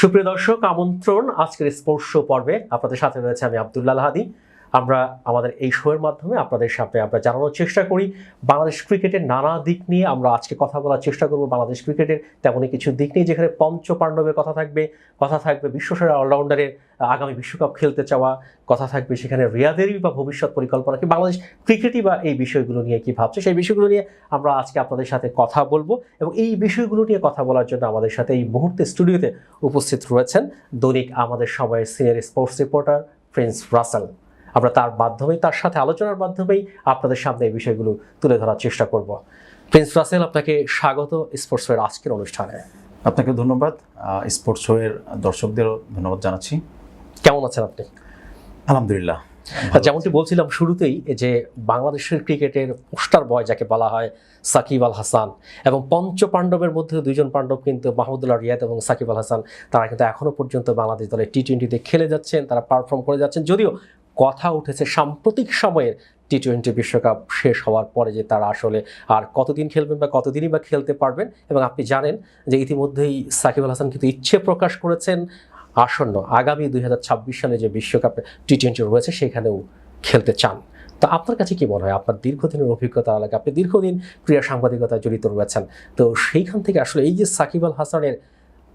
সুপ্রিয় দর্শক আমন্ত্রণ আজকের স্পর্শ পর্বে। আপনাদের সাথে রয়েছে আমি আবদুল্লাহ হাদি। আমরা আমাদের এই শোয়ের মাধ্যমে আপনাদের সামনে আমরা জানানোর চেষ্টা করি। বাংলাদেশ ক্রিকেটের নানা দিক নিয়ে আমরা আজকে কথা বলার চেষ্টা করব। বাংলাদেশ ক্রিকেটের তেমনই কিছু দিক নিয়ে যেখানে পঞ্চ পাণ্ডবের কথা থাকবে কথা থাকবে বিশ্বসেরা অলরাউন্ডারের আগামী বিশ্বকাপ খেলতে চাওয়া, কথা থাকবে সেখানে রিয়াদেরই বা ভবিষ্যৎ পরিকল্পনা কি, বাংলাদেশ ক্রিকেটই বা এই বিষয়গুলো নিয়ে কি ভাবছে, সেই বিষয়গুলো নিয়ে আমরা আজকে আপনাদের সাথে কথা বলব এবং এই বিষয়গুলো নিয়ে কথা বলার জন্য আমাদের সাথে এই মুহূর্তে স্টুডিওতে উপস্থিত রয়েছেন দৈনিক আমাদের সবাই senior sports reporter Prince Russell. আমরা তার মাধ্যমে তার সাথে আলোচনার মাধ্যমেই আপনাদের সামনে এই বিষয়গুলো তুলে ধরার চেষ্টা করব। প্রিন্স রাসেল আপনাকে স্বাগত স্পোর্টসের আজকের অনুষ্ঠানে। আপনাকে ধন্যবাদ। স্পোর্টস শোয়ের দর্শকদেরও ধন্যবাদ জানাচ্ছি। কেমন আছেন আপনি? আলহামদুলিল্লাহ। আর যেমনটি বলছিলাম শুরুতেই যে বাংলাদেশের ক্রিকেটের পোস্টার বয় যাকে বলা হয় সাকিব আল হাসান এবং পঞ্চ পাণ্ডবের মধ্যে দুজন পাণ্ডব কিন্তু মাহমুদুল্লাহ রিয়াদ এবং সাকিব আল হাসান তারা কিন্তু এখনও পর্যন্ত বাংলাদেশ দলে টি টোয়েন্টিতে খেলে যাচ্ছেন তারা পারফর্ম করে যাচ্ছেন যদিও কথা উঠেছে সাম্প্রতিক সময়ের টি টোয়েন্টি বিশ্বকাপ শেষ হওয়ার পরে যে তারা আসলে আর কতদিন খেলবেন বা কতদিনই বা খেলতে পারবেন এবং আপনি জানেন যে ইতিমধ্যেই সাকিব আল হাসান কিন্তু ইচ্ছে প্রকাশ করেছেন। আসন্ন আগামী দুই হাজার ছাব্বিশ সালে যে বিশ্বকাপে টি টোয়েন্টি রয়েছে সেখানেও খেলতে চান। তো আপনার কাছে কি মনে হয়? আপনার দীর্ঘদিনের অভিজ্ঞতা লাগে, আপনি দীর্ঘদিন ক্রীড়া সাংবাদিকতায় জড়িত রয়েছেন, তো সেইখান থেকে আসলে এই যে সাকিব আল হাসানের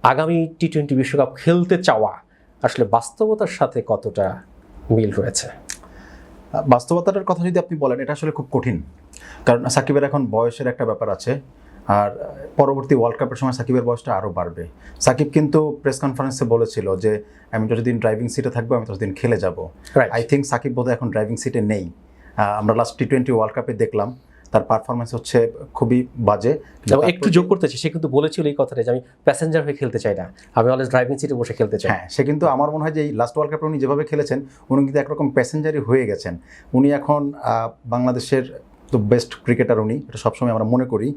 আগামী টি টোয়েন্টি বিশ্বকাপ খেলতে চাওয়া আসলে বাস্তবতার সাথে কতটা মিল রয়েছে। বাস্তবতাটার কথা যদি আপনি বলেন এটা আসলে খুব কঠিন। কারণ সাকিবের এখন বয়সের একটা ব্যাপার আছে আর পরবর্তী ওয়ার্ল্ড কাপের সময় সাকিবের বয়সটা আরও বাড়বে। সাকিব কিন্তু প্রেস কনফারেন্সে বলেছিল যে আমি যতদিন ড্রাইভিং সিটে থাকব আমি ততদিন খেলে যাব। আই থিঙ্ক সাকিব বোধহয় এখন ড্রাইভিং সিটে নেই। আমরা লাস্ট টি টোয়েন্টি ওয়ার্ল্ড কাপে দেখলাম। তার পারফরমেন্স হচ্ছে খুবই বাজে। এবং একটু যোগ করতেছি সে কিন্তু বলেছিল এই কথাটা যে আমি প্যাসেঞ্জার হয়ে খেলতে চাই না। আমি অলওয়েজ ড্রাইভিং সিটে বসে খেলতে চাই। হ্যাঁ সে কিন্তু আমার মনে হয় যে এই লাস্ট ওয়ার্ল্ড কাপে উনি যেভাবে খেলেছেন উনি কিন্তু একরকম প্যাসেঞ্জারই হয়ে গেছেন। উনি এখন বাংলাদেশের তো বেস্ট ক্রিকেটার উনি এটা সবসময় আমরা মনে করি।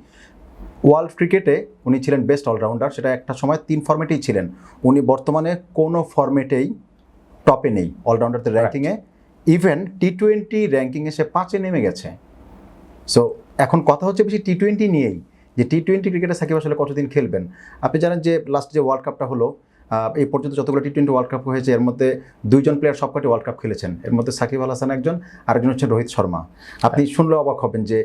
ওয়ার্ল্ড ক্রিকেটে উনি ছিলেন বেস্ট অলরাউন্ডার সেটা একটা সময় তিন ফর্মেটেই ছিলেন। উনি বর্তমানে কোনো ফর্মেটেই টপে নেই অলরাউন্ডারদের র্যাঙ্কিংয়ে ইভেন টি টোয়েন্টি র্যাঙ্কিংয়ে সে পাঁচে নেমে গেছে। সো এখন কথা হচ্ছে বেশি টি টোয়েন্টি নিয়েই যে টি টোয়েন্টি ক্রিকেটে সাকিব আসলে কতদিন খেলবেন? আপনি জানেন যে লাস্ট যে ওয়ার্ল্ড কাপটা হলো এই পর্যন্ত যতগুলো টি টোয়েন্টি ওয়ার্ল্ড কাপ হয়েছে এর মধ্যে দুইজন প্লেয়ার সবকটি ওয়ার্ল্ড কাপ খেলেছেন। এর মধ্যে সাকিব আল হাসান একজন আরেকজন হচ্ছে রোহিত শর্মা। আপনি শুনলে অবাক হবেন যে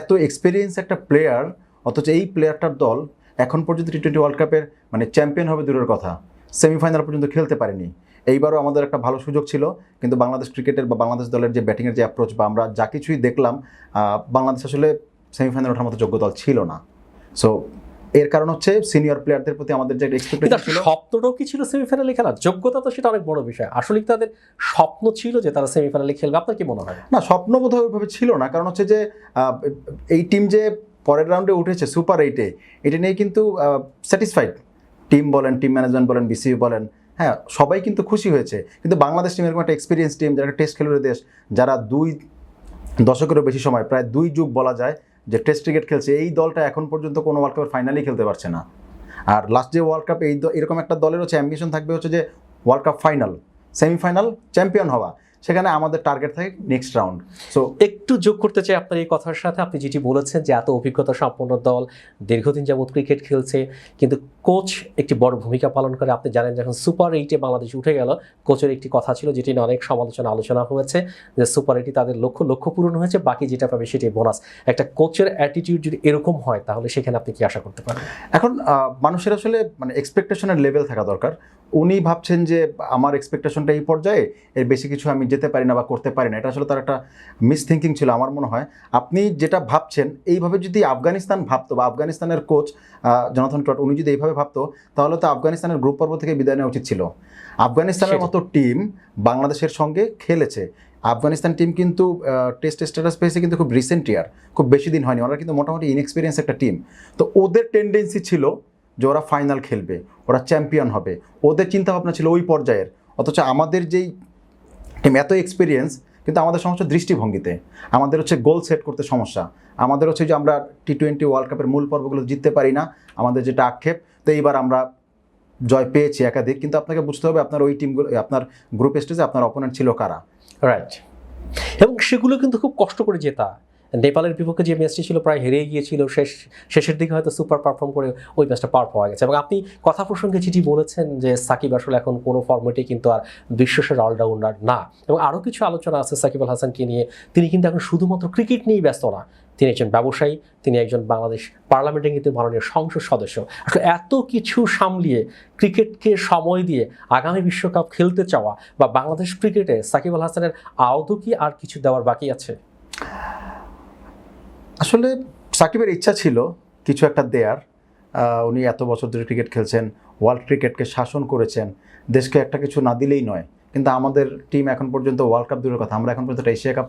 এত এক্সপিরিয়েন্স একটা প্লেয়ার অথচ এই প্লেয়ারটার দল এখন পর্যন্ত টি টোয়েন্টি ওয়ার্ল্ড কাপের মানে চ্যাম্পিয়ন হবে দূরের কথা। সেমিফাইনাল পর্যন্ত খেলতে পারেনি। এইবারও আমাদের একটা ভালো সুযোগ ছিল কিন্তু বাংলাদেশ ক্রিকেটের বা বাংলাদেশ দলের যে ব্যাটিংয়ের যে অ্যাপ্রোচ বা আমরা যা কিছুই দেখলাম বাংলাদেশ আসলে সেমিফাইনাল ওঠার মতো যোগ্য দল ছিল না। সো এর কারণ হচ্ছে সিনিয়র প্লেয়ারদের প্রতি আমাদের যে এক্সপেক্টেশন ছিল স্বপ্নটাও কি ছিল সেমিফাইনালে খেলার? যোগ্যতা তো সেটা অনেক বড় বিষয়। আসলে তাদের স্বপ্ন ছিল যে তারা সেমিফাইনালে খেলবে। আপনার কি মনে হয়? না স্বপ্ন বোধহয় ওইভাবে ছিল না। কারণ হচ্ছে যে এই টিম যে পরের রাউন্ডে উঠেছে সুপার এইটে এটা নিয়ে কিন্তু স্যাটিসফাইড টিম বলেন টিম ম্যানেজমেন্ট বলেন বিসিবি বলেন হ্যাঁ সবাই কিন্তু খুশি হয়েছে। কিন্তু বাংলাদেশ টিম এরকম একটা এক্সপিরিয়েন্স টিম যারা টেস্ট খেলুড়ে দেশ, যারা দুই দশকেরও বেশি সময়, প্রায় দুই যুগ বলা যায় যে টেস্ট ক্রিকেট খেলছে, এই দলটা এখন পর্যন্ত কোনো ওয়ার্ল্ড কাপের ফাইনালি খেলতে পারছে না। আর লাস্ট যে ওয়ার্ল্ড কাপ এই এরকম একটা দলের হচ্ছে অ্যাম্বিশন থাকবে হচ্ছে যে world cup final semifinal champion হওয়া। সেখানে আমাদের টার্গেট থাকে নেক্সট রাউন্ড সো একটু যোগ করতে চাই আপনার এই কথার সাথে। আপনি যেটি বলেছেন যে এত অভিজ্ঞতা সম্পন্ন দল দীর্ঘদিন যাবৎ ক্রিকেট খেলছে কিন্তু কোচ একটি বড় ভূমিকা পালন করে। আপনি জানেন যখন সুপার এইটে বাংলাদেশ উঠে গেল কোচের একটি কথা ছিল যেটি নিয়ে অনেক সমালোচনা আলোচনা হয়েছে যে সুপার এইটে তাদের লক্ষ্য লক্ষ্য পূরণ হয়েছে বাকি যেটা পাবে সেটি বোনাস একটা কোচের অ্যাটিটিউড যদি এরকম হয় তাহলে সেখানে আপনি কি আশা করতে পারেন? এখন মানুষের আসলে মানে এক্সপেকটেশনের লেভেল থাকা দরকার। উনি ভাবছেন যে আমার এক্সপেকটেশনটা এই পর্যায়ে এর বেশি কিছু আমি যেতে পারি না বা করতে পারি না। এটা আসলে তার একটা মিস থিঙ্কিং ছিল আমার মনে হয়। আপনি যেটা ভাবছেন এইভাবে যদি আফগানিস্তান ভাবতো বা আফগানিস্তানের কোচ জনাথন টট উনি যদি এইভাবে ভাবতো তাহলে তো আফগানিস্তানের গ্রুপ পর্ব থেকে বিদায় নেওয়া উচিত ছিল। আফগানিস্তানের মতো টিম বাংলাদেশের সঙ্গে খেলেছে। আফগানিস্তান টিম কিন্তু টেস্ট স্ট্যাটাস পেয়েছে কিন্তু খুব রিসেন্ট ইয়ার খুব বেশি দিন হয়নি। ওরা কিন্তু মোটামুটি ইনএক্সপিরিয়েন্স একটা টিম তো ওদের টেন্ডেন্সি ছিল যে ওরা ফাইনাল খেলবে, ওরা চ্যাম্পিয়ন হবে। ওদের চিন্তাভাবনা ছিল ওই পর্যায়ের। অথচ আমাদের যেই টিম এত এক্সপিরিয়েন্স কিন্তু আমাদের সমস্যা দৃষ্টিভঙ্গিতে। আমাদের হচ্ছে গোল সেট করতে সমস্যা। আমাদের হচ্ছে যে আমরা টি টোয়েন্টি ওয়ার্ল্ড কাপের মূল পর্বগুলো জিততে পারি না। আমাদের যেটা আক্ষেপ, তো এইবার আমরা জয় পেয়েছি একাধিক। কিন্তু আপনাকে বুঝতে হবে, আপনার ওই টিমগুলো আপনার গ্রুপ স্টেজে আপনার অপোনেন্ট ছিল কারা? রাইট এবং সেগুলো কিন্তু খুব কষ্ট করে জেতা। নেপালের বিপক্ষে যে ম্যাচটি ছিল প্রায় হেরেই গিয়েছিল, শেষ, শেষের দিকে হয়তো সুপার পারফর্ম করে ওই ম্যাচটা পার পাওয়া গেছে। এবং আপনি কথা প্রসঙ্গে যেটি বলেছেন যে সাকিব আসলে এখন কোনো ফর্মেটে কিন্তু আর বিশ্বসের অলরাউন্ডার না। এবং আরও কিছু আলোচনা আছে সাকিব আল হাসানকে নিয়ে। তিনি কিন্তু এখন শুধুমাত্র ক্রিকেট নিয়েই ব্যস্ত না। তিনি একজন ব্যবসায়ী, তিনি একজন বাংলাদেশ পার্লামেন্টে কিন্তু মাননীয় সংসদ সদস্য। আসলে এত কিছু সামলিয়ে ক্রিকেটকে সময় দিয়ে আগামী বিশ্বকাপ খেলতে চাওয়া বা বাংলাদেশ ক্রিকেটে সাকিব আল হাসানের আদৌ কি আর কিছু দেওয়ার বাকি আছে? আসলে সাকিবের ইচ্ছা ছিল কিছু একটা দেয়ার। উনি এত বছর ধরে ক্রিকেট খেলছেন, ওয়ার্ল্ড ক্রিকেটকে শাসন করেছেন, দেশকে একটা কিছু না দিলেই নয়। কিন্তু আমাদের টিম এখন পর্যন্ত ওয়ার্ল্ড কাপ দূরের কথা, আমরা এখন পর্যন্ত এশিয়া কাপ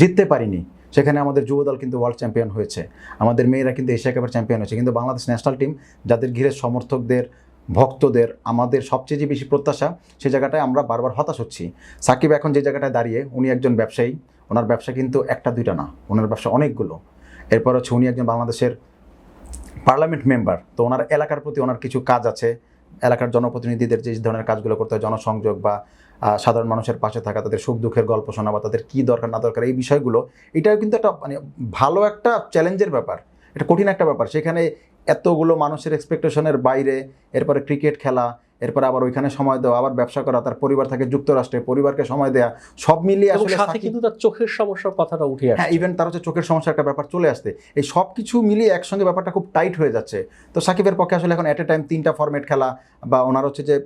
জিততে পারিনি। সেখানে আমাদের যুব দল কিন্তু ওয়ার্ল্ড চ্যাম্পিয়ন হয়েছে। আমাদের মেয়েরা কিন্তু এশিয়া কাপের চ্যাম্পিয়ন হয়েছে। কিন্তু বাংলাদেশ ন্যাশনাল টিম, যাদের ঘিরে সমর্থকদের, ভক্তদের, আমাদের সবচেয়ে যে বেশি প্রত্যাশা সেই জায়গাটায় আমরা বারবার হতাশ হচ্ছি। সাকিব এখন যে জায়গাটায় দাঁড়িয়ে, উনি একজন ব্যবসায়ী, ওনার ব্যবসা কিন্তু একটা দুইটা না, ওনার ব্যবসা অনেকগুলো। এরপর হচ্ছে উনি একজন বাংলাদেশের পার্লামেন্ট মেম্বার। তো ওনার এলাকার প্রতি ওনার কিছু কাজ আছে। এলাকার জনপ্রতিনিধিদের যে ধরনের কাজগুলো করতে হয়, জনসংযোগ বা সাধারণ মানুষের পাশে থাকা, তাদের সুখ দুঃখের গল্প শোনা বা তাদের কী দরকার, না দরকার, এই বিষয়গুলো, এটাও কিন্তু একটা মানে ভালো একটা চ্যালেঞ্জের ব্যাপার। এটা কঠিন একটা ব্যাপার। সেখানে এতগুলো মানুষের এক্সপেকটেশনের বাইরে, এরপরে ক্রিকেট খেলা এরপরে আবার ওইখানে সময় দেওয়া আবার ব্যবসা করা তার পরিবার থাকে যুক্তরাষ্ট্রে পরিবারকে সময় দেওয়া সব মিলিয়ে আসলে সাথে কিন্তু তার চোখের সমস্যার কথাটা উঠে হ্যাঁ ইভেন তার হচ্ছে চোখের সমস্যা একটা ব্যাপার চলে আসতে এই সব কিছু মিলিয়ে একসঙ্গে ব্যাপারটা খুব টাইট হয়ে যাচ্ছে। তো সাকিবের পক্ষে আসলে এখন অ্যাট এ টাইম তিনটা ফরম্যাট খেলা বা ওনার হচ্ছে যে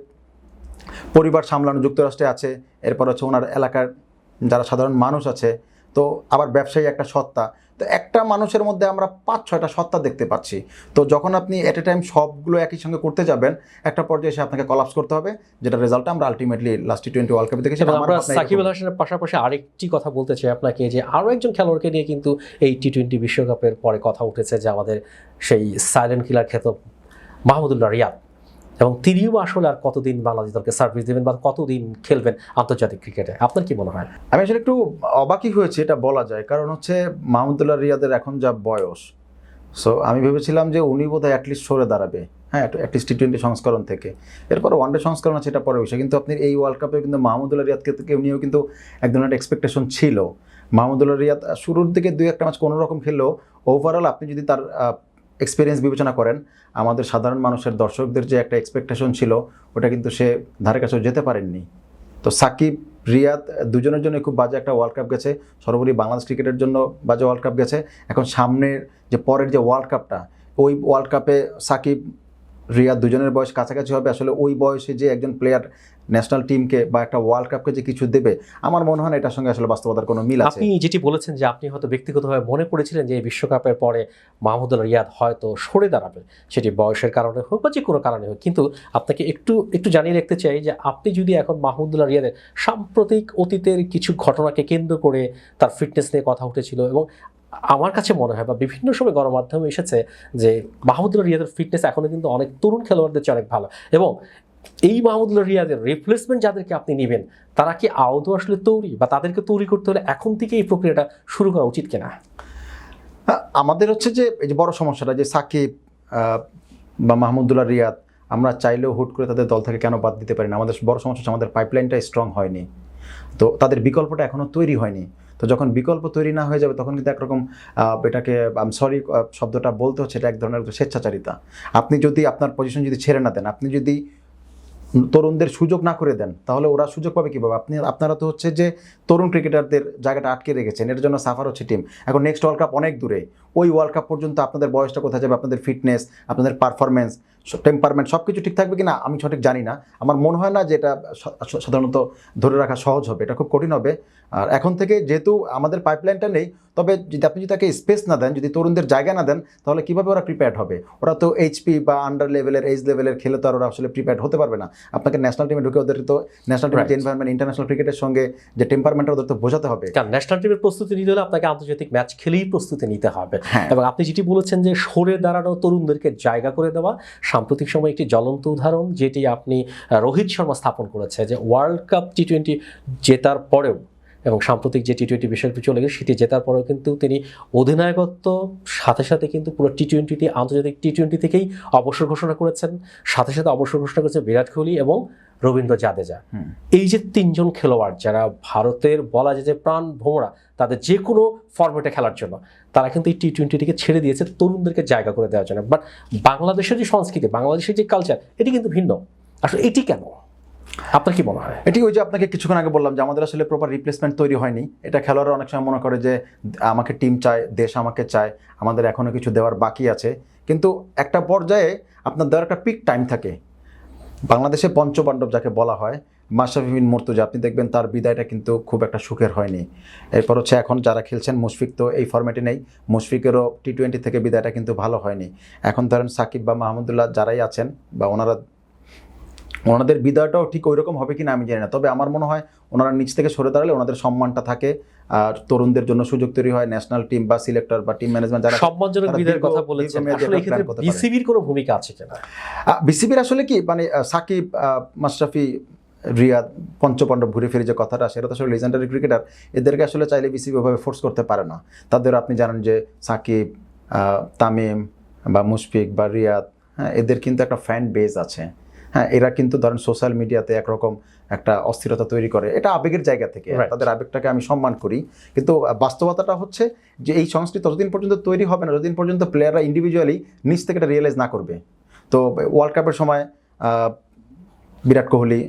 পরিবার সামলানো যুক্তরাষ্ট্রে আছে এরপর হচ্ছে ওনার এলাকার যারা সাধারণ মানুষ আছে তো আবার ব্যবসায়ী একটা সত্তা। তো একটা মানুষের মধ্যে আমরা পাঁচ ছয়টা সত্তা দেখতে পাচ্ছি তো যখন আপনি এট এ টাইম সবগুলো একই সঙ্গে করতে যাবেন একটা পর্যায়ে এসে আপনাকে কলাপস করতে হবে যেটা রেজাল্টটা আমরা আলটিমেটলি লাস্ট টোয়েন্টি ওয়ার্ল্ড কাপে দেখেছি আমরা সাকিব আল। হাসানের পাশাপাশি আরেকটি কথা বলতে চাই আপনাকে যে আরও একজন খেলোয়াড়কে নিয়ে কিন্তু এই টি টোয়েন্টি বিশ্বকাপের পরে কথা উঠেছে যে আমাদের সেই সাইলেন্ট কিলার খ্যাত মাহমুদুল্লাহ রিয়াদ এবং তিনিও আসলে আর কতদিন বাংলাদেশ দলকে সার্ভিস দেবেন বা কতদিন খেলবেন আন্তর্জাতিক ক্রিকেটে? আপনার কি মনে হয়? আমি আসলে একটু অবাকই হয়েছি, এটা বলা যায়। কারণ হচ্ছে মাহমুদুল্লাহ রিয়াদের এখন যা বয়স সো আমি ভেবেছিলাম যে উনি বোধহয় অ্যাটলিস্ট সরে দাঁড়াবে হ্যাঁ অ্যাটলিস্ট টি টোয়েন্টি সংস্করণ থেকে। এরপর ওয়ানডে সংস্করণ আছে, এটা পরে বিষয় কিন্তু আপনি এই ওয়ার্ল্ড কাপে কিন্তু মাহমুদুল্লাহ রিয়াদকে উনিও কিন্তু এক ধরনের এক্সপেকটেশন ছিল। মাহমুদুল্লাহ রিয়াদ শুরুর দিকে দুই একটা ম্যাচ কোনো রকম খেললেও ওভারঅল আপনি যদি তার এক্সপিরিয়েন্স বিবেচনা করেন, আমাদের সাধারণ মানুষের দর্শকদের যে একটা এক্সপেকটেশন ছিল, ওটা কিন্তু সে ধারে কাছেও যেতে পারেননি। তো সাকিব, রিয়াদ দুজনের জন্য খুব বাজে একটা ওয়ার্ল্ড কাপ গেছে। সর্বোপরি বাংলাদেশ ক্রিকেটের জন্য বাজে ওয়ার্ল্ড কাপ গেছে। এখন সামনের যে পরের যে ওয়ার্ল্ড কাপটা ওই ওয়ার্ল্ড কাপে সাকিব রিয়াদ দুজনের বয়স কাছাকাছি হবে, আসলে ওই বয়সে যে একজন প্লেয়ার ন্যাশনাল টিমকে বা একটা ওয়ার্ল্ড কাপকে যে কিছু দেবে, আমার মনে হয় না এটার সঙ্গে আসলে বাস্তবতার কোনো মিল আছে। আপনি যেটি বলেছেন যে আপনি হয়তো ব্যক্তিগতভাবে মনে করেছিলেন যে এই বিশ্বকাপের পরে মাহমুদুল্লাহ রিয়াদ হয়তো সরে দাঁড়াবে, সেটি বয়সের কারণে হোক বা যে কোনো কারণে হোক। কিন্তু আপনাকে একটু একটু জানিয়ে রাখতে চাই যে আপনি যদি এখন মাহমুদুল্লাহ রিয়াদের সাম্প্রতিক অতীতের কিছু ঘটনাকে কেন্দ্র করে তার ফিটনেস নিয়ে কথা উঠেছিল এবং আমার কাছে মনে হয় বা বিভিন্ন সময় গণমাধ্যমে এসেছে যে মাহমুদুল্লাহ রিয়াদের ফিটনেস এখনও কিন্তু অনেক তরুণ খেলোয়াড়দের চেয়ে অনেক ভালো। এবং এই মাহমুদুল্লাহ রিয়াদের রিপ্লেসমেন্ট যাদেরকে আপনি নেবেন তারা কি আদৌ আসলে তৈরি বা তাদেরকে তৈরি করতে হলে এখন থেকে এই প্রক্রিয়াটা শুরু করা উচিত কিনা? হ্যাঁ, আমাদের হচ্ছে যে এই যে বড় সমস্যাটা যে সাকিব বা মাহমুদুল্লাহ রিয়াদ আমরা চাইলেও হুট করে তাদের দল থেকে কেন বাদ দিতে পারি না? আমাদের বড় সমস্যা আমাদের পাইপলাইনটা স্ট্রং হয়নি। তো তাদের বিকল্পটা এখনও তৈরি হয়নি। তো যখন বিকল্প তৈরি না হয়ে যাবে, তখন কিন্তু একরকম এটাকে সরি শব্দটা বলতে হচ্ছে, এটা এক ধরনের স্বেচ্ছাচারিতা। আপনি যদি আপনার পজিশন যদি ছেড়ে না দেন, আপনি যদি তরুণদের সুযোগ না করে দেন, তাহলে ওরা সুযোগ পাবে কীভাবে? আপনি, আপনারা তো হচ্ছে যে তরুণ ক্রিকেটারদের জায়গাটা আটকে রেখেছেন, এর জন্য সাফার হচ্ছে টিম এখন নেক্সট ওয়ার্ল্ড কাপ অনেক দূরে। ওই ওয়ার্ল্ড কাপ পর্যন্ত আপনাদের বয়সটা কোথায় যাবে আপনাদের ফিটনেস আপনাদের পারফরমেন্স টেম্পারমেন্ট সব কিছু ঠিক থাকবে কি না আমি সঠিক জানি না। আমার মনে হয় না যে এটা সাধারণত ধরে রাখা সহজ হবে এটা খুব কঠিন হবে। আর এখন থেকে যেহেতু আমাদের পাইপলাইনটা নেই তবে যদি আপনি যদি তাকে স্পেস না দেন যদি তরুণদের জায়গা না দেন তাহলে কীভাবে ওরা প্রিপেয়ার্ড হবে? ওরা তো এইচপি বা আন্ডার লেভেলের এইচ লেভেলের খেলে তো আর ওরা আসলে প্রিপেয়ার্ড হতে পারবে না। আপনাকে ন্যাশনাল টিমে ঢুকে ওদের তো ন্যাশনাল টিমের যে এনভায়রনমেন্ট ইন্টারন্যাশনাল ক্রিকেটের সঙ্গে যে টেম্পারমেন্টটা ওদের তো বোঝাতে হবে। কারণ ন্যাশনাল টিমের প্রস্তুতি নিতে হলে আপনাকে আন্তর্জাতিক ম্যাচ খেলেই প্রস্তুতি নিতে হবে। এবং আপনি যেটি বলেছেন যে সরে দাঁড়ানো তরুণদেরকে জায়গা করে দেওয়া, সাম্প্রতিক সময়ে একটি জ্বলন্ত উদাহরণ যেটি আপনি রোহিত শর্মা স্থাপন করেছে যে ওয়ার্ল্ড কাপ টি টোয়েন্টি জেতার পরেও এবং সাম্প্রতিক যে টি টোয়েন্টি বিশ্বকাপে চলে গেছে সেটি জেতার পরেও কিন্তু তিনি অধিনায়কত্ব, সাথে সাথে কিন্তু পুরো টি টোয়েন্টিটি আন্তর্জাতিক টি টোয়েন্টি থেকেই অবসর ঘোষণা করেছেন। সাথে সাথে অবসর ঘোষণা করেছেন বিরাট কোহলি এবং রবীন্দ্র জাদেজা। এই যে তিনজন খেলোয়াড় যারা ভারতের বলা যায় যে প্রাণ ভোমরা তাদের যে কোনো ফর্মেটে খেলার জন্য তারা কিন্তু এই টি টোয়েন্টিটিকে ছেড়ে দিয়েছে তরুণদেরকে জায়গা করে দেওয়ার জন্য। বাট বাংলাদেশের যে সংস্কৃতি বাংলাদেশের যে কালচার এটি কিন্তু ভিন্ন। আসলে এটি কেন? আপনার কি মনে হয়? এটি ওই যে আপনাকে কিছুক্ষণ আগে বললাম যে আমাদের আসলে প্রপার রিপ্লেসমেন্ট তৈরি হয়নি। এটা খেলোয়াড়রা অনেক সময় মনে করে যে আমাকে টিম চায় দেশ আমাকে চায় আমাদের এখনও কিছু দেওয়ার বাকি আছে। কিন্তু একটা পর্যায়ে আপনার দেওয়ার একটা পিক টাইম থাকে। বাংলাদেশে পঞ্চপাণ্ডব যাকে বলা হয়, মাশরাফি বিন মর্তুজা, আপনি দেখবেন তার বিদায়টা কিন্তু খুব একটা সুখের হয়নি। এরপর হচ্ছে এখন যারা খেলছেন মুশফিক তো এই ফরম্যাটে নেই, মুশফিকেরও টি টোয়েন্টি থেকে বিদায়টা কিন্তু ভালো হয়নি। এখন ধরেন সাকিব বা মাহমুদুল্লাহ যারাই আছেন বা ওনারা, ওনাদের বিদায়টাও ঠিক ওই রকম হবে কিনা আমি জানি না। তবে আমার মনে হয় ওনারা নিচ থেকে সরে দাঁড়ালে ওনাদের সম্মানটা থাকে আর তরুণদের জন্য সুযোগ তৈরি হয় ন্যাশনাল টিম বা সিলেক্টর বা টিম ম্যানেজমেন্ট যারা সম্মানজনক বিদায়ের কথা বলেছেন। আসলে এক্ষেত্রে পারে। বিসিবির কোনো ভূমিকা আছে কিনা? বিসিবির আসলে কি মানে সাকিব মাশরাফি রিয়াদ পঞ্চপাণ্ডব ঘুরে ফিরে যে কথাটা সেটা তো আসলে লেজেন্ডারি ক্রিকেটার এদেরকে আসলে চাইলে বিসিবি ওভাবে ফোর্স করতে পারে না। তাদের আপনি জানেন যে সাকিব তামিম বা মুশফিক বা রিয়াদ হ্যাঁ এদের কিন্তু একটা ফ্যান বেজ আছে। হ্যাঁ এরা কিন্তু ধরেন সোশ্যাল মিডিয়াতে একরকম একটা অস্থিরতা তৈরি করে। এটা আবেগের জায়গা থেকে. তাদের আবেগটাকে আমি সম্মান করি। কিন্তু বাস্তবতাটা হচ্ছে যে এই সংস্কৃতি ততদিন পর্যন্ত তৈরি হবে না যতদিন পর্যন্ত প্লেয়াররা ইন্ডিভিজুয়ালি নিজ থেকে এটা রিয়েলাইজ না করবে। তো ওয়ার্ল্ড কাপের সময় বিরাট কোহলি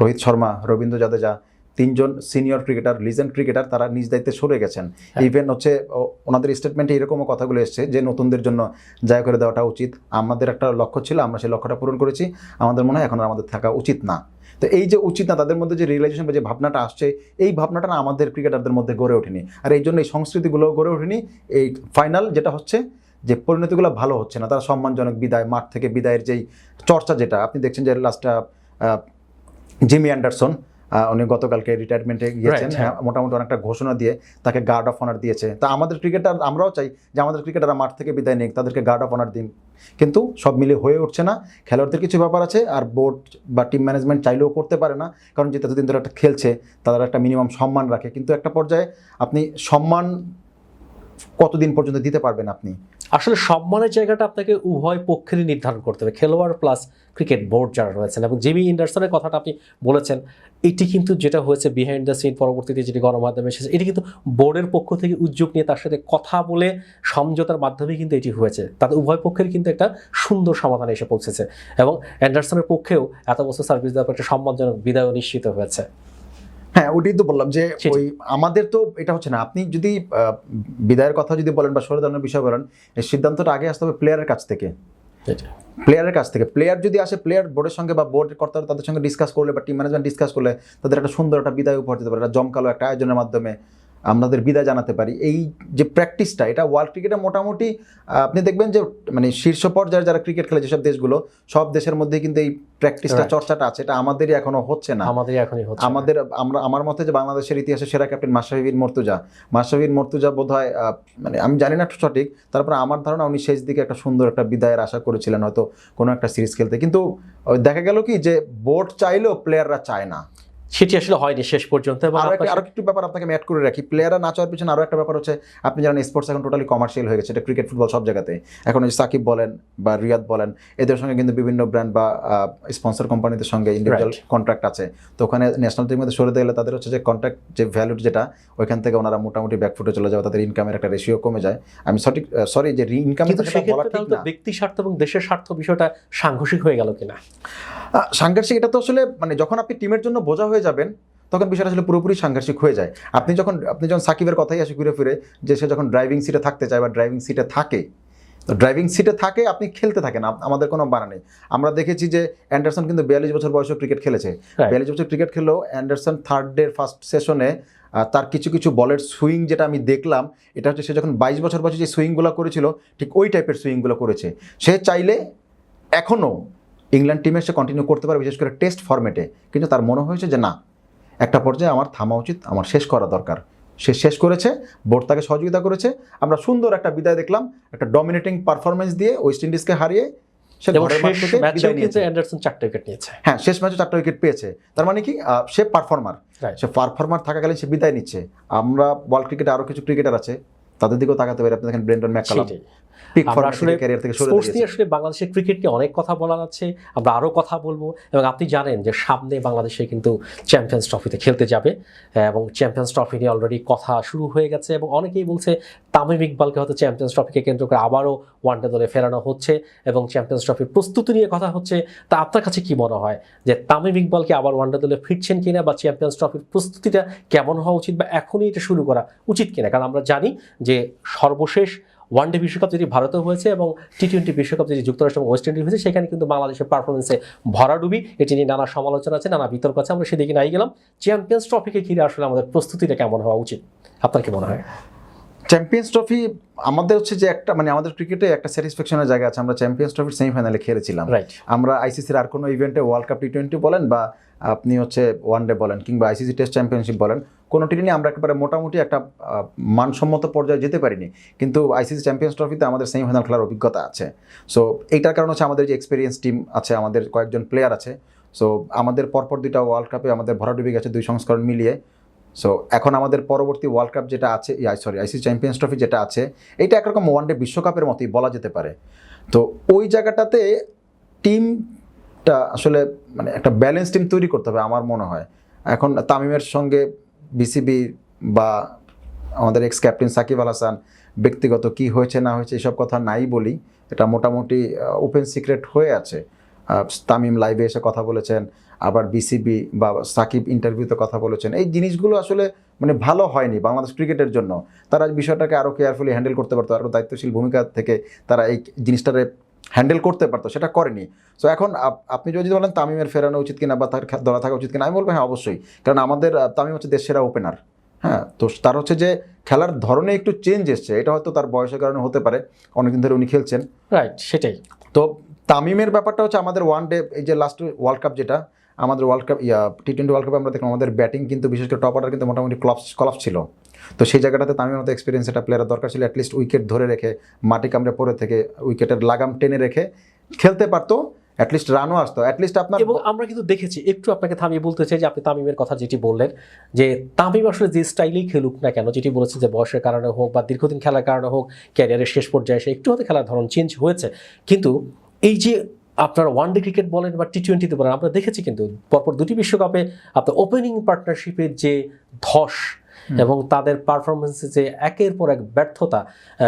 রোহিত শর্মা রবীন্দ্র জাদেজা তিনজন সিনিয়র ক্রিকেটার লিজেন্ড ক্রিকেটার তারা নিজ দায়িত্বে সরে গেছেন। হ্যাঁ। ইভেন হচ্ছে ও- ওনাদের স্টেটমেন্টে এরকমও কথাগুলো এসছে যে নতুনদের জন্য জায়গা করে দেওয়াটা উচিত। আমাদের একটা লক্ষ্য ছিল আমরা সেই লক্ষ্যটা পূরণ করেছি। আমাদের মনে হয় এখন আর আমাদের থাকা উচিত না। তো এই যে উচিত না তাদের মধ্যে যে রিয়েলাইজেশন বা যে ভাবনাটা আসছে এই ভাবনাটা না আমাদের ক্রিকেটারদের মধ্যে গড়ে ওঠেনি। আর এই জন্য এই সংস্কৃতিগুলো গড়ে ওঠেনি। এই ফাইনাল যেটা হচ্ছে যে পরিণতিগুলো ভালো হচ্ছে না তারা সম্মানজনক বিদায় মাঠ থেকে বিদায়ের যেই চর্চা যেটা আপনি দেখছেন যে লাস্টটা জিমি অ্যান্ডারসন উনি গতকালকে রিটায়ারমেন্টে গিয়েছেন। হ্যাঁ। হ্যাঁ, মোটামুটি অনেকটা ঘোষণা দিয়ে তাকে গার্ড অফ অনার দিয়েছে। তা আমাদের ক্রিকেটার আমরাও চাই যে আমাদের ক্রিকেটাররা মাঠ থেকে বিদায় নিক তাদেরকে গার্ড অফ অনার দিন। কিন্তু সব মিলে হয়ে উঠছে না। খেলোয়াড়দের কিছু ব্যাপার আছে আর বোর্ড বা টিম ম্যানেজমেন্ট চাইলেও করতে পারে না। কারণ যে ততদিন ধরে একটা খেলছে তাদের একটা মিনিমাম সম্মান রাখে। কিন্তু একটা পর্যায়ে আপনি সম্মান কতদিন পর্যন্ত দিতে পারবেন আপনি? আসলে সম্মানের জায়গাটা আপনাকে উভয় পক্ষেরই নির্ধারণ করতে হবে। খেলোয়াড় প্লাস ক্রিকেট বোর্ড যারা রয়েছেন এবং জিমি ইন্ডারসনের কথাটা আপনি বলেছেন এটি কিন্তু যেটা হয়েছে বিহাইন্ড দ্য সিন পরবর্তীতে যেটি গণমাধ্যমে এসেছে এটি কিন্তু বোর্ডের পক্ষ থেকে উদ্যোগ নিয়ে তার সাথে কথা বলে সমঝোতার মাধ্যমে কিন্তু এটি হয়েছে। তাতে উভয় পক্ষের কিন্তু একটা সুন্দর সমাধানে এসে পৌঁছেছে এবং অ্যান্ডারসনের পক্ষেও এত বছর সার্ভিস দেওয়ার পর একটা সম্মানজনক বিদায়ও নিশ্চিত হয়েছে। হ্যাঁ ওটাই তো বললাম যে ওই আমাদের তো এটা হচ্ছে না। আপনি যদি আহ, বিদায়ের কথা যদি বলেন বা সরে দাঁড়ানোর বিষয় বলেন এই সিদ্ধান্তটা আগে আসতে হবে প্লেয়ারের কাছ থেকে। প্লেয়ারের কাছ থেকে। প্লেয়ার যদি আসে প্লেয়ার বোর্ডের সঙ্গে বা বোর্ডের কর্তারা তাদের সঙ্গে ডিসকাস করলে বা টিম ম্যানেজমেন্ট ডিসকাস করলে তাদের একটা সুন্দর একটা বিদায় উপহার দিতে পারে। একটা জমকালো একটা আয়োজনের মাধ্যমে আমাদের বিদায় জানাতে পারি। এই যে প্র্যাকটিসটা এটা ওয়ার্ল্ড ক্রিকেটে মোটামুটি আপনি দেখবেন যে মানে শীর্ষ পর্যায়ের যারা ক্রিকেট খেলে যেসব দেশগুলো সব দেশের মধ্যে কিন্তু এই প্র্যাকটিসটা চর্চাটা আছে। এটা আমাদেরই এখনও হচ্ছে না। আমাদের এখনই হচ্ছে আমাদের আমরা আমার মতে যে বাংলাদেশের ইতিহাসে সেরা ক্যাপ্টেন মাশরাফি বিন মর্তুজা। মাশরাফি বিন মর্তুজা বোধ হয় মানে আমি জানি না সঠিক তারপরে আমার ধারণা উনি শেষ দিকে একটা সুন্দর একটা বিদায়ের আশা করেছিলেন হয়তো কোনো একটা সিরিজ খেলতে। কিন্তু ওই দেখা গেল কি যে বোর্ড চাইলেও প্লেয়াররা চায় না। সেটি আসলে হয়নি শেষ পর্যন্ত আরও একটা ব্যাপার আপনাকে অ্যাড করে রাখি। প্লেয়াররা না চাওয়ার পিছনে আরও একটা ব্যাপার হচ্ছে আপনি জানেন স্পোর্টস এখন টোটালি কমার্শিয়াল হয়ে গেছে। এটা ক্রিকেট ফুটবল সব জায়গাতে। এখন ওই সাকিব বলেন বা রিয়াদ বলেন এদের সঙ্গে কিন্তু বিভিন্ন ব্র্যান্ড বা স্পন্সর কোম্পানিদের সঙ্গে ইন্ডিভিজুয়াল কন্ট্রাক্ট আছে। তো ওখানে ন্যাশনাল টিমের মধ্যে সরে গেলে তাদের হচ্ছে যে কন্ট্রাক্ট যে ভ্যালু যেটা ওইখান থেকে ওনারা মোটামুটি ব্যাকফুটে চলে যাবে তাদের ইনকামের একটা রেশিও কমে যায়। আমি সঠিক সরি যে না। ব্যক্তি স্বার্থ এবং দেশের স্বার্থ বিষয়টা সাংঘর্ষিক হয়ে গেল কিনা? সাংঘর্ষিক এটা তো আসলে মানে যখন আপনি টিমের জন্য বোঝা হয়ে যাবেন তখন বিষয়টা আসলে পুরোপুরি সাংঘর্ষিক হয়ে যায়। আপনি যখন আপনি যখন সাকিবের কথাই আসে ঘুরে ফিরে যে সে যখন ড্রাইভিং সিটে থাকতে চায় বা ড্রাইভিং সিটে থাকে তো ড্রাইভিং সিটে থাকে আপনি খেলতে থাকেন আমাদের কোনো বানা নেই। আমরা দেখেছি যে অ্যান্ডারসন কিন্তু বিয়াল্লিশ বছর বয়সেও ক্রিকেট খেলেছে। বিয়াল্লিশ বছর ক্রিকেট খেললেও অ্যান্ডারসন থার্ড ডের ফার্স্ট সেশনে তার কিছু কিছু বলের সুইং যেটা আমি দেখলাম এটা হচ্ছে সে যখন বাইশ বছর বয়সে যে সুইংগুলো করেছিল ঠিক ওই টাইপের সুইংগুলো করেছে। সে চাইলে এখনও ইংল্যান্ড টিমে সে কন্টিনিউ করতে পারে বিশেষ করে টেস্ট ফরম্যাটে কিন্তু তার মনে হয়েছে যে না একটা পর্যায়ে আমার থামা উচিত আমার শেষ করা দরকার। সে শেষ করেছে বোর্ড তাকে সহযোগিতা করেছে। আমরা সুন্দর একটা বিদায় দেখলাম একটা ডমিনেটিং পারফরমেন্স দিয়ে ওয়েস্ট ইন্ডিজকে হারিয়ে সে উইকেট নিয়েছে। হ্যাঁ শেষ ম্যাচে চারটা উইকেট পেয়েছে। তার মানে কি সে পারফর্মার সে পারফর্মার থাকাকালীন সে বিদায় নিচ্ছে। আমরা বল ক্রিকেটে আরও কিছু ক্রিকেটার আছে তাদের দিকেও তাকাতে পারি। আপনি দেখেন ব্রেন্ডন পিক আমরা স্পোর্টস নিয়ে আসলে বাংলাদেশের ক্রিকেট নিয়ে অনেক কথা বলার আছে আমরা আরও কথা বলব এবং আপনি জানেন যে সামনে বাংলাদেশে কিন্তু চ্যাম্পিয়ন্স ট্রফিতে খেলতে যাবে এবং চ্যাম্পিয়ন্স ট্রফি নিয়ে অলরেডি কথা শুরু হয়ে গেছে এবং অনেকেই বলছে তামিম ইকবালকে হয়তো চ্যাম্পিয়ন্স ট্রফিকে কেন্দ্র করে আবারও ওয়ানডে দলে ফেরানো হচ্ছে এবং চ্যাম্পিয়ন্স ট্রফির প্রস্তুতি নিয়ে কথা হচ্ছে। তা আপনার কাছে কি মনে হয় যে তামিম ইকবালকে আবার ওয়ানডে দলে ফিরছেন কিনা বা চ্যাম্পিয়ন্স ট্রফির প্রস্তুতিটা কেমন হওয়া উচিত বা এখনই এটা শুরু করা উচিত কিনা? কারণ আমরা জানি যে সর্বশেষ ওয়ানডে বিশ্বকাপ যেটি ভারতেও হয়েছে এবং টি টোয়েন্টি বিশ্বকাপ যেটি যুক্তরাষ্ট্র এবং ওয়েস্ট ইন্ডিজ হয়েছে সেখানে কিন্তু বাংলাদেশের পারফরমেন্সে ভরাডুবি এটি নিয়ে নানা সমালোচনা আছে নানা বিতর্ক আছে। আমরা সেদিকে নাই গেলাম। চ্যাম্পিয়ন্স ট্রফিকে ঘিরে আসলে আমাদের প্রস্তুতিটা কেমন হওয়া উচিত? আপনার কি মনে হয়? চ্যাম্পিয়ন্স ট্রফি আমাদের হচ্ছে যে একটা মানে আমাদের ক্রিকেটে একটা স্যাটিসফ্যাকশনের জায়গা আছে। আমরা চ্যাম্পিয়ন্স ট্রফির সেমিফাইনালে খেলেছিলাম। রাইট আমরা আইসিসির আর কোনো ইভেন্টে ওয়ার্ল্ড কাপ টি টোয়েন্টি বলেন বা আপনি হচ্ছে ওয়ান ডে বলেন কিংবা আইসিসি টেস্ট চ্যাম্পিয়নশিপ বলেন কোনোটি নিয়ে আমরা একেবারে মোটামুটি একটা মানসম্মত পর্যায়ে যেতে পারিনি। কিন্তু আইসিসি চ্যাম্পিয়ন্স ট্রফিতে আমাদের সেমিফাইনাল খেলার অভিজ্ঞতা আছে। সো এইটার কারণ হচ্ছে আমাদের যে এক্সপিরিয়েন্স টিম আছে, আমাদের কয়েকজন প্লেয়ার আছে। সো আমাদের পরপর দুইটা ওয়ার্ল্ড কাপে আমাদের ভরাডুবি গেছে দুই সংস্করণ মিলিয়ে। সো এখন আমাদের পরবর্তী ওয়ার্ল্ড কাপ যেটা আছে সরি আইসিসি চ্যাম্পিয়ন্স ট্রফি যেটা আছে এটা একরকম ওয়ান ডে বিশ্বকাপের মতোই বলা যেতে পারে। তো, ওই জায়গাটাতে টিমটা আসলে মানে একটা ব্যালেন্স টিম তৈরি করতে হবে আমার মনে হয়। এখন তামিমের সঙ্গে বিসিবি বা আমাদের এক্স ক্যাপ্টেন সাকিব আল হাসান ব্যক্তিগত কি হয়েছে, না হয়েছে, এসব কথা নাই বলি। এটা মোটামুটি ওপেন সিক্রেট হয়ে আছে। তামিম লাইভে এসে কথা বলেছেন, আবার বিসিবি বা সাকিব ইন্টারভিউতে কথা বলেছেন। এই জিনিসগুলো আসলে মানে ভালো হয়নি বাংলাদেশ ক্রিকেটের জন্য। তারা বিষয়টাকে আরও কেয়ারফুলি হ্যান্ডেল করতে পারতো আরও দায়িত্বশীল ভূমিকা থেকে তারা এই জিনিসটারে হ্যান্ডেল করতে পারতো সেটা করেনি। সো এখন আপ- আপনি যদি বলেন তামিমের ফেরানো উচিত কিনা বা তার দলে থাকা উচিত কিনা আমি বলব হ্যাঁ অবশ্যই। কারণ আমাদের তামিম হচ্ছে দেশ সেরা ওপেনার হ্যাঁ তো তার হচ্ছে যে খেলার ধরনে একটু চেঞ্জ এসছে এটা হয়তো তার বয়সের কারণে হতে পারে অনেকদিন ধরে উনি খেলছেন। রাইট সেটাই। তো তামিমের ব্যাপারটা হচ্ছে আমাদের ওয়ান ডে এই যে লাস্ট ওয়ার্ল্ড কাপ যেটা আমাদের world cup yeah T twenty world কাপে আমরা দেখলাম আমাদের ব্যাটিং কিন্তু বিশেষ করে টপ অর্ডার কিন্তু মোটামুটি ক্লপস কলাপস ছিল। তো সেই জায়গাটাতে তামিমের মতো এক্সপিরিয়েন্স একটা প্লেয়ারের দরকার ছিল অ্যাটলিস্ট উইকেট ধরে রেখে, মাটি কামড়ে পড়ে থেকে উইকেটের লাগাম টেনে রেখে খেলতে পারতো অ্যাটলিস্ট রানও আসতো। অ্যাটলিস্ট আপনার এবং আমরা কিন্তু দেখেছি, একটু আপনাকে থামিয়ে বলতে চাই যে আপনি তামিমের কথা যেটি বললেন, যে তামিম আসলে যে স্টাইলেই খেলুক না কেন, যেটি বলেছেন যে বয়সের কারণে হোক বা দীর্ঘদিন খেলার কারণে হোক ক্যারিয়ারের শেষ পর্যায়ে এসে একটু হয়তো খেলার ধরন চেঞ্জ হয়েছে। কিন্তু এই যে আপনার ওয়ান ডে ক্রিকেট বলেন বা টি টোয়েন্টিতে বলেন, আমরা দেখেছি কিন্তু পরপর দুটি বিশ্বকাপে আপনার ওপেনিং পার্টনারশিপের যে ধস এবং তাদের পারফরমেন্সে যে একের পর এক ব্যর্থতা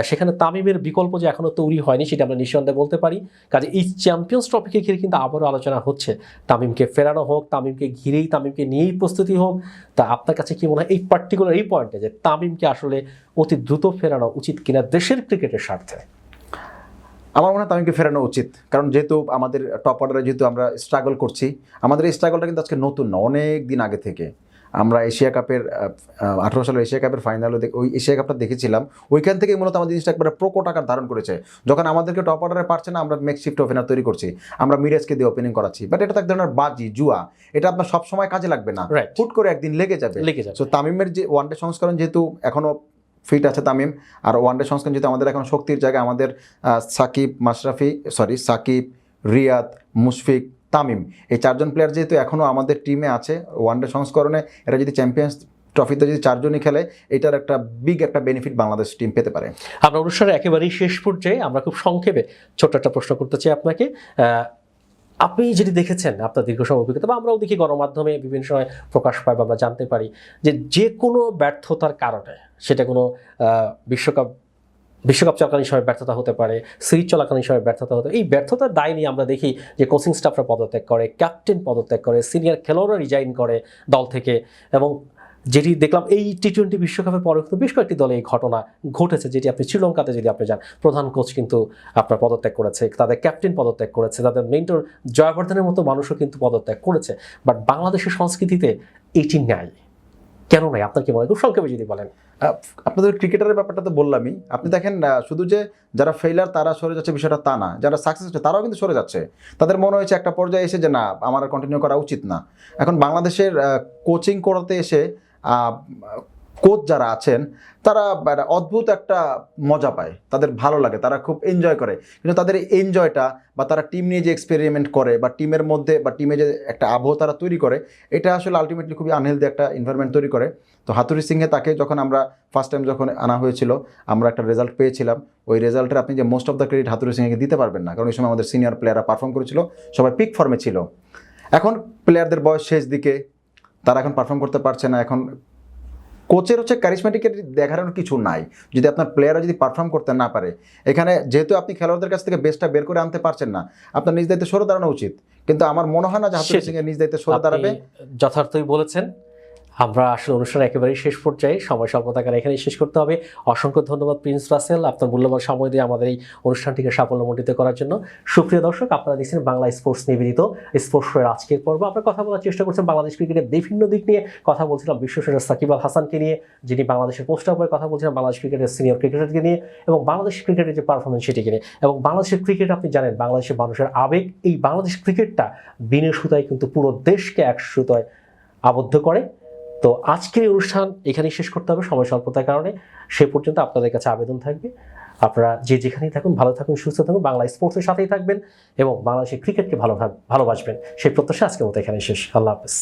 সেখানে তামিমের বিকল্প যে এখনও তৈরি হয়নি সেটা আমরা নিঃসন্দেহে বলতে পারি। কাজে এই চ্যাম্পিয়ন্স ট্রফিকে ঘিরে কিন্তু আবারও আলোচনা হচ্ছে। তামিমকে ফেরানো হোক তামিমকে ঘিরেই তামিমকে নিয়েই প্রস্তুতি হোক তা আপনার কাছে কি মনে হয় এই পার্টিকুলার এই পয়েন্টে যে তামিমকে আসলে অতি দ্রুত ফেরানো উচিত কিনা দেশের ক্রিকেটের স্বার্থে? আমার মনে হয় তামিমকে ফেরানো উচিত। কারণ যেহেতু আমাদের টপ অর্ডারে যেহেতু আমরা স্ট্রাগল করছি আমাদের এই স্ট্রাগলটা কিন্তু আজকে নতুন না অনেক দিন আগে থেকে। আমরা এশিয়া কাপের আঠারো সালের এশিয়া কাপের ফাইনালে ওই এশিয়া কাপটা দেখেছিলাম। ওইখান থেকেই মূলত আমাদের জিনিসটা একবারে প্রকট আকার ধারণ করেছে। যখন আমাদেরকে টপ অর্ডারে পারছে না আমরা মেকশিফট ওপেনার তৈরি করছি। আমরা মিরাজকে দিয়ে ওপেনিং করাচ্ছি। বাট এটা তো এক ধরনের বাজি জুয়া। এটা আপনার সবসময় কাজে লাগবে না. হুট করে একদিন লেগে যাবে। লেগে যাবে। তো তামিমের যে ওয়ানডে সংস্করণ যেহেতু এখনও ফিট আছে তামিম আর ওয়ানডে সংস্করণ যেহেতু আমাদের এখন শক্তির জায়গায় আমাদের সাকিব মাশরাফি সরি সাকিব রিয়াদ মুশফিক তামিম। এই চারজন প্লেয়ার যেহেতু এখনও আমাদের টিমে আছে ওয়ানডে সংস্করণে, এরা যদি চ্যাম্পিয়ন্স ট্রফিতে যদি চারজনই খেলে, এটার একটা বিগ একটা বেনিফিট বাংলাদেশ টিম পেতে পারে। আমরা অনুষ্ঠানের একেবারেই শেষ পর্যায়ে আমরা খুব সংক্ষেপে ছোট্ট একটা প্রশ্ন করতে চাই আপনাকে। আপনি যেটি দেখেছেন আপনার দীর্ঘ সময় অভিজ্ঞতা, বা আমরাও দেখি গণমাধ্যমে বিভিন্ন সময় প্রকাশ পায় বা আমরা জানতে পারি যে যে কোনো ব্যর্থতার কারণে, সেটা কোনো বিশ্বকাপ বিশ্বকাপ চলাকালীন সময় ব্যর্থতা হতে পারে, সিরিজ চলাকালীন সময় ব্যর্থতা হতে। এই ব্যর্থতার দায় নিয়ে আমরা দেখি যে কোচিং স্টাফরা পদত্যাগ করে ক্যাপ্টেন পদত্যাগ করে সিনিয়র খেলোয়াড়রা রিজাইন করে দল থেকে এবং যেটি দেখলাম এই টি টোয়েন্টি বিশ্বকাপের পরে কিন্তু বেশ কয়েকটি দলে এই ঘটনা ঘটেছে, যেটি আপনি শ্রীলঙ্কাতে যদি আপনি যান, প্রধান কোচ কিন্তু আপনার পদত্যাগ করেছে, তাদের ক্যাপ্টেন পদত্যাগ করেছে, তাদের মেন্টর জয়াবর্ধনের মতো মানুষও কিন্তু পদত্যাগ করেছে বাট বাংলাদেশের সংস্কৃতিতে এটি নাই কেন নাই আপনার কি মনে খুব সংক্ষেপে যদি বলেন। আপনাদের ক্রিকেটারের ব্যাপারটা তো বললামই। আপনি দেখেন শুধু যে যারা ফেইলার তারা সরে যাচ্ছে বিষয়টা তা না। যারা সাকসেস হচ্ছে, তারাও কিন্তু সরে যাচ্ছে। তাদের মনে হয়েছে একটা পর্যায়ে এসে যে, না, আমার কন্টিনিউ করা উচিত না। এখন বাংলাদেশের কোচিং করাতে এসে কোচ যারা আছেন, তারা একটা অদ্ভুত একটা মজা পায়। তাদের ভালো লাগে, তারা খুব এনজয় করে। কিন্তু তাদের এই এনজয়টা বা তারা টিম নিয়ে যে এক্সপেরিমেন্ট করে বা টিমের মধ্যে বা টিমে যে একটা আবহ তারা তৈরি করে, এটা আসলে আলটিমেটলি খুবই আনহেলদি একটা এনভায়রনমেন্ট তৈরি করে। তো হাতুরি সিংহে তাকে যখন আমরা ফার্স্ট টাইম যখন আনা হয়েছিল, আমরা একটা রেজাল্ট পেয়েছিলাম। ওই রেজাল্টের আপনি যে most of the credit Hathuru সিংহকে দিতে পারবেন না, কারণ ওই সময় আমাদের সিনিয়র প্লেয়াররা পারফর্ম করেছিল, সবাই পিক ফর্মে ছিল। এখন প্লেয়ারদের বয়স শেষ দিকে, তারা এখন পারফর্ম করতে পারছে না, এখন কোচের হচ্ছে ক্যারিসমেটিকের দেখানোর কিছু নাই। যদি আপনার প্লেয়াররা যদি পারফর্ম করতে না পারে এখানে যেহেতু আপনি খেলোয়াড়দের কাছ থেকে বেস্টটা বের করে আনতে পারছেন না আপনার নিজ দায়িত্বে সরে দাঁড়ানো উচিত। কিন্তু আমার মনে হয় না যে হাতুরি সিং এর নিজ দায়িত্বে সরে দাঁড়াবে। যথার্থই বলেছেন। আমরা আসলে অনুষ্ঠান একেবারেই শেষ পর্যায়ে সময় স্বল্পতার কারণে এখানেই শেষ করতে হবে। অসংখ্য ধন্যবাদ প্রিন্স রাসেল আপনার মূল্যবান সময় দিয়ে আমাদের এই অনুষ্ঠানটিকে সাফল্যমণ্ডিত করার জন্য। সুপ্রিয় দর্শক, আপনারা দেখছেন বাংলা স্পোর্টস নিবেদিত স্পোর্টস শোয়ের আজকের পর্ব। আমরা কথা বলার চেষ্টা করছেন বাংলাদেশ ক্রিকেটের বিভিন্ন দিক নিয়ে। কথা বলছিলাম বিশ্বসেরা সাকিব আল হাসানকে নিয়ে, যিনি বাংলাদেশের পোস্টার বয়ে কথা বলছিলাম বাংলাদেশ ক্রিকেটের সিনিয়র ক্রিকেটারকে নিয়ে এবং বাংলাদেশ ক্রিকেটের যে পারফরমেন্স সেটিকে নিয়ে। এবং বাংলাদেশের ক্রিকেট আপনি জানেন, বাংলাদেশের মানুষের আবেগ, এই বাংলাদেশ ক্রিকেটটা বিনের সুতায় কিন্তু পুরো দেশকে এক সুতায় আবদ্ধ করে। তো আজকের অনুষ্ঠান এখানেই শেষ করতে হবে। সময় স্বল্পতার কারণে সে পর্যন্ত আপনাদের কাছে আবেদন থাকবে। আপনারা যে যেখানেই থাকুন, ভালো থাকুন, সুস্থ থাকুন, বাংলা স্পোর্টসের সাথেই থাকবেন এবং বাংলাদেশের ক্রিকেটকে ভালো ভালোবাসবেন। সেই প্রত্যাশা আজকের মতো এখানে শেষ। আল্লাহ হাফেজ।